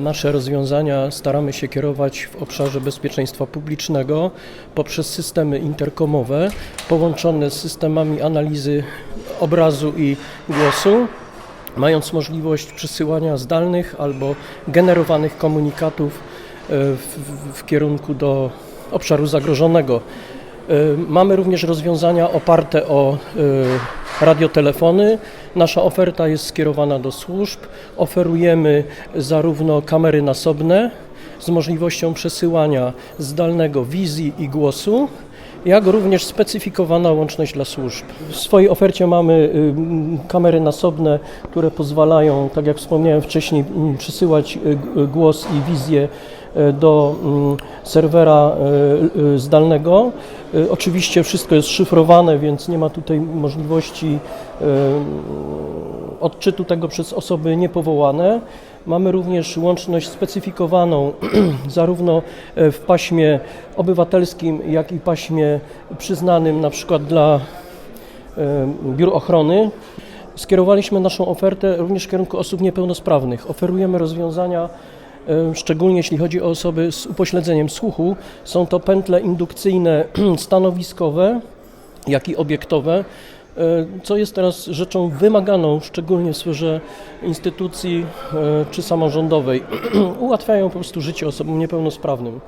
Nasze rozwiązania staramy się kierować w obszarze bezpieczeństwa publicznego poprzez systemy interkomowe połączone z systemami analizy obrazu i głosu, mając możliwość przesyłania zdalnych albo generowanych komunikatów e, w, w, kierunku do obszaru zagrożonego. E, Mamy również rozwiązania oparte o e, radiotelefony. Nasza oferta jest skierowana do służb. Oferujemy zarówno kamery nasobne z możliwością przesyłania zdalnego wizji i głosu, jak również specyfikowana łączność dla służb. W swojej ofercie mamy y, kamery nasobne, które pozwalają, tak jak wspomniałem wcześniej, mm, przesyłać y, g- głos i wizję y, do mm, serwera y, y, zdalnego. Oczywiście wszystko jest szyfrowane, więc nie ma tutaj możliwości odczytu tego przez osoby niepowołane. Mamy również łączność specyfikowaną zarówno e, w paśmie obywatelskim, jak i paśmie przyznanym na przykład dla e, biur ochrony. Skierowaliśmy naszą ofertę również w kierunku osób niepełnosprawnych. Oferujemy rozwiązania, e, szczególnie jeśli chodzi o osoby z upośledzeniem słuchu. Są to pętle indukcyjne stanowiskowe, jak i obiektowe, e, co jest teraz rzeczą wymaganą, szczególnie w sferze instytucji e, czy samorządowej. Ułatwiają po prostu życie osobom niepełnosprawnym.